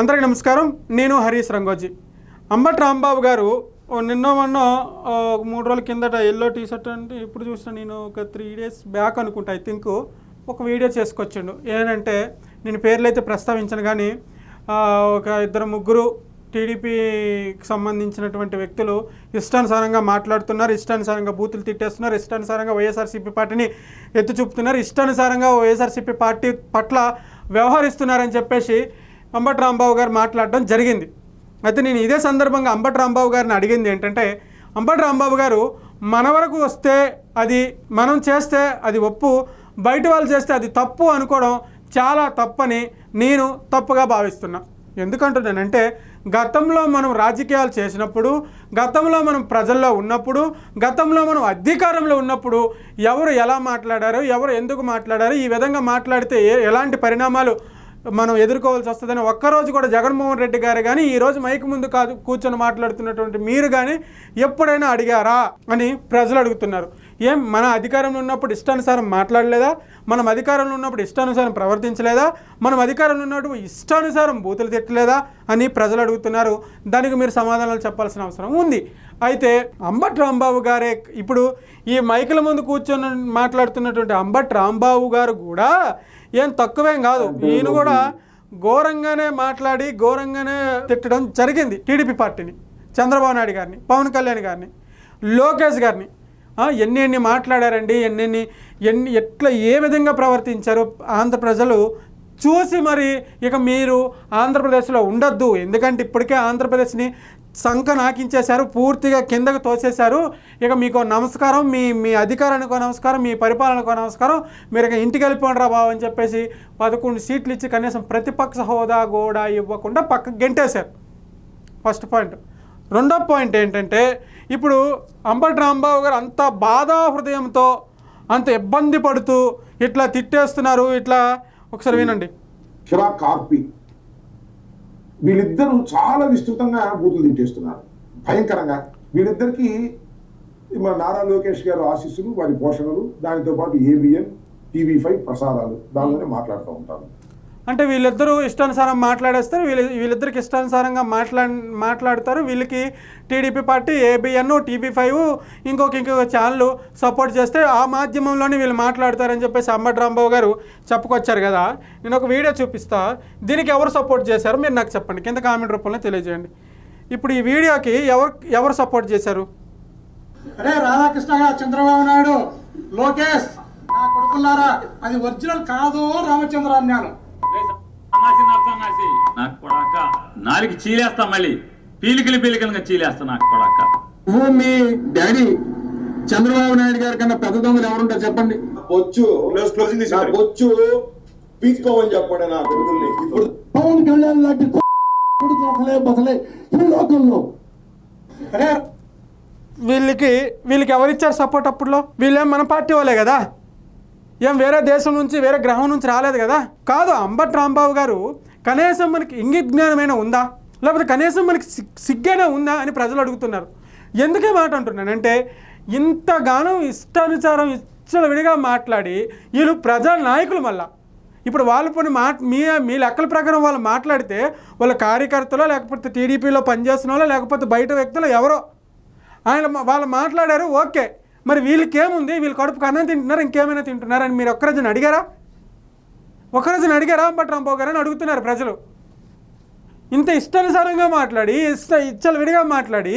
అందరికీ నమస్కారం. నేను హరీష్ రంగోజీ. అంబట్ రాంబాబు గారు నిన్నో నిన్న మొన్న ఒక మూడు రోజుల కిందట ఎల్లో టీ షర్ట్ అంటే ఇప్పుడు చూసిన నేను ఒక త్రీ డేస్ బ్యాక్ అనుకుంటా ఐ థింక్ ఒక వీడియో చేసుకొచ్చిండు. ఏంటంటే నేను పేర్లు అయితే ప్రస్తావించను కానీ ఒక ఇద్దరు ముగ్గురు టీడీపీకి సంబంధించినటువంటి వ్యక్తులు ఇష్టానుసారంగా మాట్లాడుతున్నారు ఇష్టానుసారంగా బూతులు తిట్టేస్తున్నారు ఇష్టానుసారంగా వైఎస్ఆర్సీపీ పార్టీని ఎత్తి చూపుతున్నారు ఇష్టానుసారంగా వైఎస్ఆర్సీపీ పార్టీ పట్ల వ్యవహరిస్తున్నారని చెప్పేసి అంబట్ రాంబాబు గారు మాట్లాడడం జరిగింది. అయితే నేను ఇదే సందర్భంగా అంబట్ రాంబాబు గారిని అడిగింది ఏంటంటే అంబట్ రాంబాబు గారు మన వరకు వస్తే అది మనం చేస్తే అది ఒప్పు బయట వాళ్ళు చేస్తే అది తప్పు అనుకోవడం చాలా తప్పని నేను తప్పుగా భావిస్తున్నా. ఎందుకంటున్నానంటే గతంలో మనం రాజకీయాలు చేసినప్పుడు గతంలో మనం ప్రజల్లో ఉన్నప్పుడు గతంలో మనం అధికారంలో ఉన్నప్పుడు ఎవరు ఎలా మాట్లాడారు ఎవరు ఎందుకు మాట్లాడారు ఈ విధంగా మాట్లాడితే ఏ- ఎలాంటి పరిణామాలు మనం ఎదుర్కోవాల్సి వస్తుందని ఒక్కరోజు కూడా జగన్మోహన్ రెడ్డి గారు కానీ ఈరోజు మైక్ ముందు కాదు కూర్చొని మాట్లాడుతున్నటువంటి మీరు కానీ ఎప్పుడైనా అడిగారా అని ప్రజలు అడుగుతున్నారు. ఏం? మన అధికారంలో ఉన్నప్పుడు ఇష్టానుసారం మాట్లాడలేదా? మనం అధికారంలో ఉన్నప్పుడు ఇష్టానుసారం ప్రవర్తించలేదా? మనం అధికారంలో ఉన్నప్పుడు ఇష్టానుసారం బూతులు తిట్టలేదా? అని ప్రజలు అడుగుతున్నారు. దానికి మీరు సమాధానాలు చెప్పాల్సిన అవసరం ఉంది. అయితే అంబట్ రాంబాబు గారే ఇప్పుడు ఈ మైకుల ముందు కూర్చొని మాట్లాడుతున్నటువంటి అంబట్ రాంబాబు గారు కూడా ఏం తక్కువేం కాదు. ఈయన కూడా ఘోరంగానే మాట్లాడి ఘోరంగానే తిట్టడం జరిగింది టీడీపీ పార్టీని. చంద్రబాబు నాయుడు గారిని పవన్ కళ్యాణ్ గారిని లోకేష్ గారిని. ఎన్ని ఎన్ని మాట్లాడారండి ఎన్నెన్ని ఎన్ని ఎట్లా ఏ విధంగా ప్రవర్తించారు ఆంధ్ర ప్రజలు చూసి మరి ఇక మీరు ఆంధ్రప్రదేశ్లో ఉండొద్దు. ఎందుకంటే ఇప్పటికే ఆంధ్రప్రదేశ్ని సంక నాకించేశారు పూర్తిగా కిందకు తోసేశారు. ఇక మీకు నమస్కారం మీ మీ అధికారానికి నమస్కారం మీ పరిపాలనకు నమస్కారం మీరు ఇక ఇంటికి వెళ్ళిపోండి రా బాబు అని చెప్పేసి పదకొండు సీట్లు ఇచ్చి కనీసం ప్రతిపక్ష హోదా కూడా ఇవ్వకుండా పక్కకు గెంటేశారు. ఫస్ట్ పాయింట్ రెండో పాయింట్ ఏంటంటే ఇప్పుడు అంబటి రాంబాబు గారు అంత బాధా హృదయంతో అంత ఇబ్బంది పడుతూ ఇట్లా తిట్టేస్తున్నారు. ఇట్లా ఒకసారి వినండి. శివ కార్పి. వీళ్ళిద్దరూ చాలా విస్తృతంగా బూతులు తిట్టేస్తున్నారు. భయంకరంగా. వీళ్ళిద్దరికి మన నారా లోకేష్ గారు ఆశీస్సులు వారి పోషణలు దానితో పాటు ఏబిఎన్ టీవీ ఫైవ్ ప్రసారాలు దానిలోనే మాట్లాడుతూ ఉంటారు. అంటే వీళ్ళిద్దరూ ఇష్టానుసారం మాట్లాడేస్తారు వీళ్ళు వీళ్ళిద్దరికి ఇష్టానుసారంగా మాట్లా మాట్లాడతారు. వీళ్ళకి TDP party ABN TV five ఇంకొక ఇంకొక ఛానల్ సపోర్ట్ చేస్తే ఆ మాధ్యమంలోనే వీళ్ళు మాట్లాడతారని చెప్పేసి అంబటి రాంబాబు గారు చెప్పుకొచ్చారు కదా. నేను ఒక వీడియో చూపిస్తా. దీనికి ఎవరు సపోర్ట్ చేశారు? మీరు నాకు చెప్పండి. కింద కామెంట్ రూపంలో తెలియజేయండి. ఇప్పుడు ఈ వీడియోకి ఎవరు ఎవరు సపోర్ట్ చేశారు? అరే రాధాకృష్ణ గారు చంద్రబాబు నాయుడు లోకేష్ నా కొడుకున్నారా అది ఒరిజినల్ కాదు రామచంద్ర అన్నాను. నాకు కొడాక. నాలుగు చీలేస్తా మళ్ళీ. పీలికలు పీలికలుగా చీలేస్తా నాకు కొడాక. మీ డాడీ చంద్రబాబు నాయుడు గారి కన్నా పెద్ద దొంగలు ఎవరుంటారు చెప్పండి. బొచ్చు. బొచ్చు పీక్కోమని చెప్పండి నా కొడుకుల్ని. ఇప్పుడు పవన్ కళ్యాణ్ లాంటి కొడుకు ఒకలే బసలే ఈ లోకంలో. వీళ్ళకి వీళ్ళకి ఎవరిచ్చారు సపోర్ట్ అప్పుడులో వీళ్ళేం మన పార్టీ వాళ్ళే కదా? ఏం వేరే దేశం నుంచి వేరే గ్రహం నుంచి రాలేదు కదా? కాదు అంబట్ రాంబాబు గారు కనీసం మనకి ఇంగిత్ జ్ఞానమైనా ఉందా? లేకపోతే కనీసం మనకి సిగ్- సిగ్గైనా ఉందా అని ప్రజలు అడుగుతున్నారు. ఎందుకే మాట అంటున్నానంటే ఇంతగానో ఇష్టానుసారం ఇచ్చల విడిగా మాట్లాడి వీళ్ళు ప్రజల నాయకులు మళ్ళా. ఇప్పుడు వాళ్ళు పోనీ మా మీ మీ లెక్కల ప్రకారం వాళ్ళు మాట్లాడితే వాళ్ళ కార్యకర్తలో లేకపోతే టీడీపీలో పనిచేస్తున్న వాళ్ళో లేకపోతే బయట వ్యక్తులు ఎవరో ఆయన వాళ్ళు మాట్లాడారు ఓకే. మరి వీళ్ళకి ఏముంది వీళ్ళు కడుపు అన్నం తింటున్నారు ఇంకేమైనా తింటున్నారు అని మీరు ఒక్కరోజున అడిగారా? ఒకరోజున అడిగారా బట్ గారు అని అడుగుతున్నారు ప్రజలు. ఇంత ఇష్టానుసారంగా మాట్లాడి ఇష్ట ఇచ్చలు విడిగా మాట్లాడి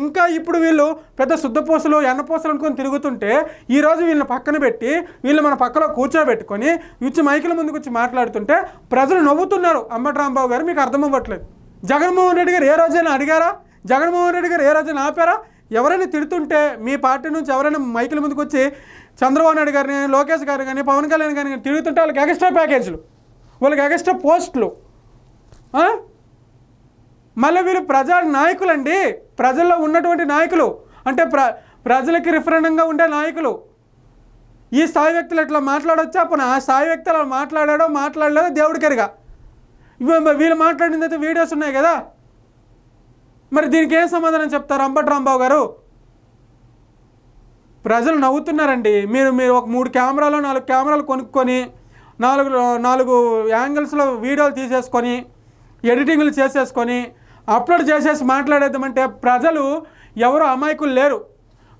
ఇంకా ఇప్పుడు వీళ్ళు పెద్ద శుద్ధపూసలు ఎన్నపూసలు అనుకొని తిరుగుతుంటే ఈరోజు వీళ్ళని పక్కన పెట్టి వీళ్ళు మన పక్కలో కూర్చోబెట్టుకొని ఇచ్చి మైకుల ముందుకు వచ్చి మాట్లాడుతుంటే ప్రజలు నవ్వుతున్నారు. అంబటరాంబాబు గారు మీకు అర్థం అవ్వట్లేదు. జగన్మోహన్ రెడ్డి గారు ఏ రోజైనా అడిగారా? జగన్మోహన్ రెడ్డి గారు ఏ రోజైనా ఆపారా? ఎవరైనా తిడుతుంటే మీ పార్టీ నుంచి ఎవరైనా మైకుల ముందుకు వచ్చి చంద్రబాబు నాయుడు గారిని లోకేష్ గారు కానీ పవన్ కళ్యాణ్ గారిని కానీ తిరుగుతుంటే వాళ్ళకి ఎక్స్ట్రా ప్యాకేజీలు వాళ్ళకి ఎక్స్ట్రా పోస్టులు మళ్ళీ వీళ్ళు ప్రజా నాయకులండి. ప్రజల్లో ఉన్నటువంటి నాయకులు. అంటే ప్ర ప్రజలకి రిఫరెండంగా ఉండే నాయకులు. ఈ స్థాయి వ్యక్తులు ఎట్లా మాట్లాడొచ్చా? అప్పుడు ఆ స్థాయి వ్యక్తులు మాట్లాడాడో మాట్లాడలేదో దేవుడికరిగా వీళ్ళు మాట్లాడిన అయితే వీడియోస్ ఉన్నాయి కదా. మరి దీనికి ఏం సమాధానం చెప్తారు అంబటి రాంబాబు గారు? ప్రజలు నవ్వుతున్నారండి. మీరు మీరు ఒక మూడు కెమెరాలు నాలుగు కెమెరాలు కొనుక్కొని నాలుగు నాలుగు యాంగిల్స్లో వీడియోలు తీసేసుకొని ఎడిటింగ్లు చేసేసుకొని అప్లోడ్ చేసేసి మాట్లాడేద్దామంటే ప్రజలు ఎవరు అమాయకులు లేరు.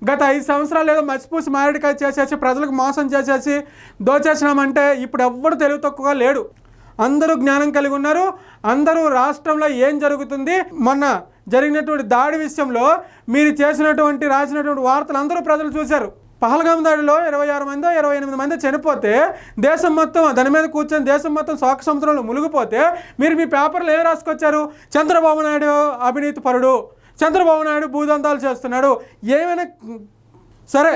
గత ఐదు సంవత్సరాలు ఏదో మసిపూసి మారేడుకాయ చేసేసి ప్రజలకు మోసం చేసేసి దోచేసినామంటే ఇప్పుడు ఎవ్వరు తెలివి తక్కువగా లేడు. అందరూ జ్ఞానం కలిగి ఉన్నారు. అందరూ రాష్ట్రంలో ఏం జరుగుతుంది? మొన్న జరిగినటువంటి దాడి విషయంలో మీరు చేసినటువంటి రాసినటువంటి వార్తలు అందరూ ప్రజలు చూశారు. పహల్గాం దాడిలో ఇరవై ఆరు మంది ఇరవై ఎనిమిది మంది చనిపోతే దేశం మొత్తం దాని మీద కూర్చొని దేశం మొత్తం శోక సముద్రంలో మునిగిపోతే మీరు మీ పేపర్లో ఏం రాసుకొచ్చారు? చంద్రబాబు నాయుడు అవినీతి పరుడు చంద్రబాబు నాయుడు భూదందాలు చేస్తున్నాడు. ఏమైనా సరే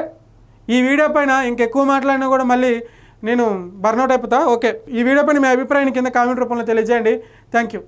ఈ వీడియో పైన ఇంకెక్కువ మాట్లాడినా కూడా మళ్ళీ నేను బర్నౌట్ అయిపోతా. ఓకే ఈ వీడియో పైన మీ అభిప్రాయాన్ని కింద కామెంట్ రూపంలో తెలియజేయండి. Thank you.